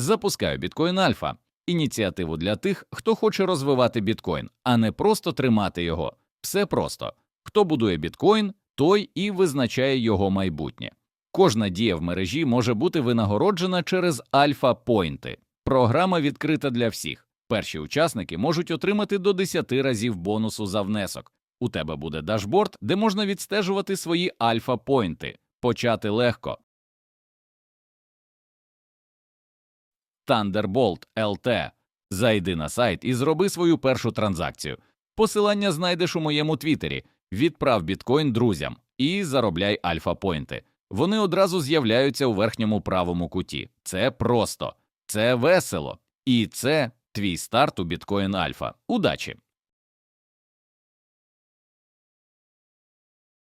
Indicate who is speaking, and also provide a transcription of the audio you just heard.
Speaker 1: Запускаю біткоін Альфа ініціативу для тих, хто хоче розвивати біткоін, а не просто тримати його. Все просто хто будує біткоін, той і визначає його майбутнє. Кожна дія в мережі може бути винагороджена через альфа-пойнти. Програма відкрита для всіх. Перші учасники можуть отримати до 10 разів бонусу за внесок. У тебе буде дашборд, де можна відстежувати свої альфа-пойнти. Почати легко. Thunderbolt LT. Зайди на сайт і зроби свою першу транзакцію. Посилання знайдеш у моєму твіттері. Відправ біткоін друзям і заробляй альфа-пойнти. Вони одразу з'являються у верхньому правому куті. Це просто, це весело. І це твій старт у біткоін Альфа. Удачі!